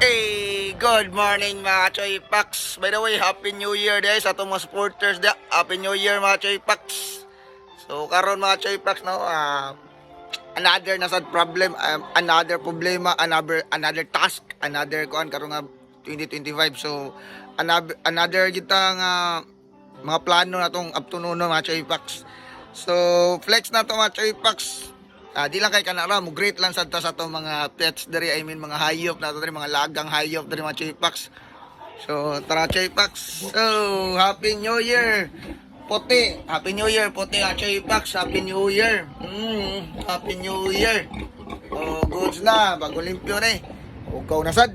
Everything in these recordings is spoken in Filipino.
Hey, good morning mga Choy Packs. By the way, Happy New Year guys sa itong mga supporters da. Happy New Year mga Choy Packs. So karon mga Choy Packs no, ah, another na sad problem, um, another problema, another another task, another kuan karon nga 2025. So another another kita nga mga plano na tong up to noon no, mga Choy Packs. So flex na to mga Choy Packs. Ah, di lang kay kanara mo great lang sad ta sa to mga pets diri I mean mga hayop na diri mga lagang hayop diri mga chipax. So tara chipax. So happy new year. Puti, happy new year puti ah chipax, happy new year. Mm, happy new year. Oh, goods na bago limpyo na eh. Ugaw na sad.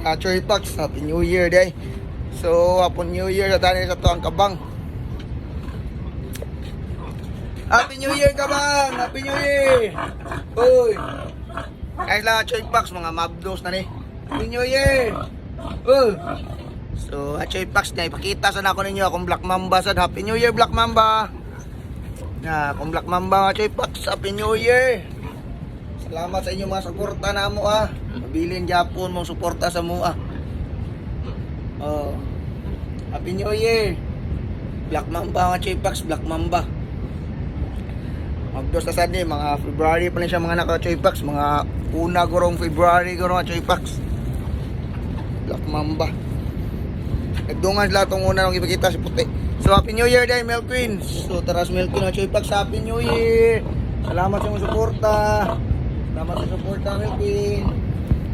Ah chipax, happy new year day. So happy new year sa tani sa to ang kabang. Happy New Year ka bang? Happy New Year! Uy! Guys lang, Choy Pax, mga mabdos na ni. Happy New Year! Uy! So, at Choy Pax na, ipakita sana ako ninyo akong Black Mamba sa Happy New Year, Black Mamba! Na, akong Black Mamba nga Choy Pax, Happy New Year! Salamat sa inyo mga suporta na mo ah. Mabilin Japon mong suporta sa mo ah. Oh. Happy New Year! Black Mamba nga Choy Pax, Black Mamba. Magdos na sad ni mga February pa lang siya mga naka Choy Packs, mga una gurong February gurong Choy Packs. Black Mamba. Nagdungan sila itong una nung ipakita si puti. So Happy New Year day Mel Queen. So taras Mel Queen ang Choy Packs Happy New Year. Salamat sa inyong suporta. Salamat sa suporta Mel Queen.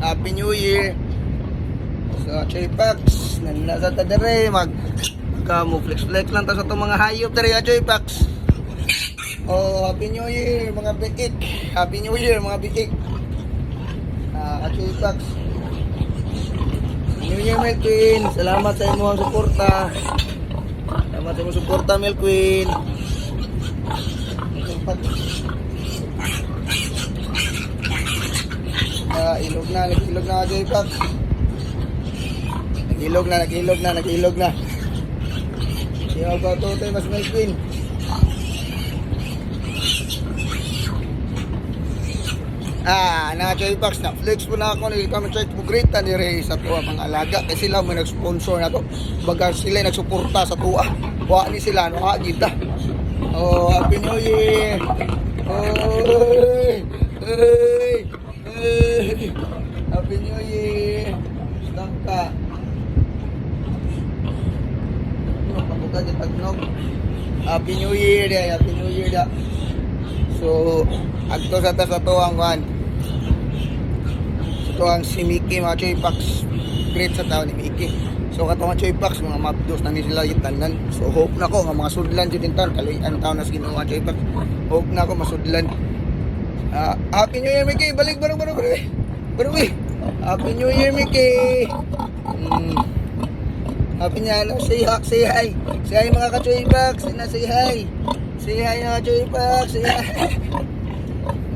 Happy New Year. So Choy Packs, nanasa ta dere mag Kamu flex flex lang ta sa itong mga hayop ah, Choy Packs. Oh, Happy New Year mga biik. Happy New Year mga biik. Ah, uh, Pax. New Year Mel Queen. Salamat sa inyong suporta. Salamat sa inyong suporta Mel Queen. Ah, ilog na, nag-ilog na Joy Pax. Nag-ilog na, nag-ilog na, nag-ilog na. Siyaw ka to, tayo mas Mel Queen. Ah, na Joy Box na flex po na ako ni kami check mo great ni Ray sa tuwa mga alaga kasi sila mo nag-sponsor na to. Baga sila nagsuporta sa tuwa. Wa ni sila no ha kita. Oh, Happy New Year. Oy. Hey. Hey. Happy New Year. Tangka. Ano pabuka di tagnog. Happy New Year Happy New Year. So, adto sa ta sa tuwang kan. Sa tuwang si Mickey mga Choy Pax. Great sa tao ni Mickey. So katong mga Choy Pax, mga mapdos na ni sila yung tanan. So hope na ko nga mga sudlan jud din taon kaloy ang taon na sa mga Choy Pax. Hope na ko masudlan. Ah, Happy New Year Mickey. Balik bareng bareng bareng. Bareng eh. Happy New Year Mickey. Mm. Happy niya, say, hi, say hi. Say hi mga ka-Choy. Na say hi. Say hi mga Choy Pax. Say hi.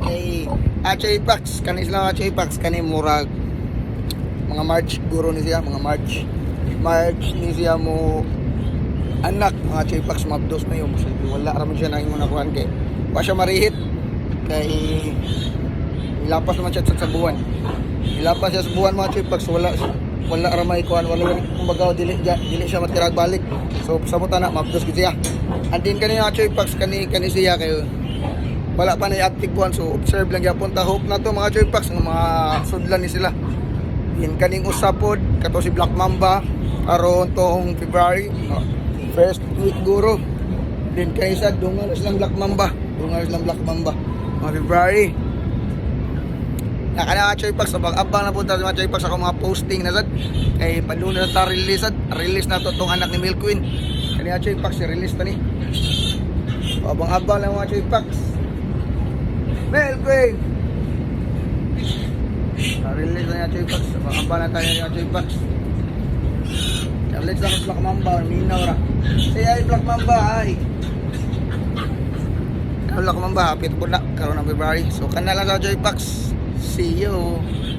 Hey, ah, Choy Pax. Kani sila mga Choy Pax. Kani murag mga March guro ni siya, mga March. March ni siya mo anak mga Choy Pax mabdos na yun. Wala raman siya nang muna kuhan kay. Wa siya marihit kay ilapas naman siya sa, buwan. Ilapas siya sa buwan mga Choy Pax. Wala wala ramay kuhan wala kumbaga dili dili siya matirag balik so sa buta na mabdos gid siya. Andin kani nga choy pax kani kani siya kayo. Wala pa na active buwan so observe lang gyapon. Ta hope na to mga choy pax nga mga sudlan ni sila. In kaning usapod kato si Black Mamba aron tong February uh, first week guro. Din kay sa dungal silang Black Mamba dungal silang Black Mamba. Mga February Nakana Choy Pax, abang na punta sa mga Choy Pax ako mga posting na sad. Kay paduna na ta release sad. Release na to tong anak ni Milk Queen. Kani Choy Pax release ta ni. Abang abang lang mga Choy. Milk Queen. release na niya Choy Pax. Abang abang na tayo niya Choy Pax. Release na ko Black Mamba, minaw ra. Say hi Black Mamba, hi. Black Mamba, hapit po na karon ng February. So kana lang sa Joy Pax. See you.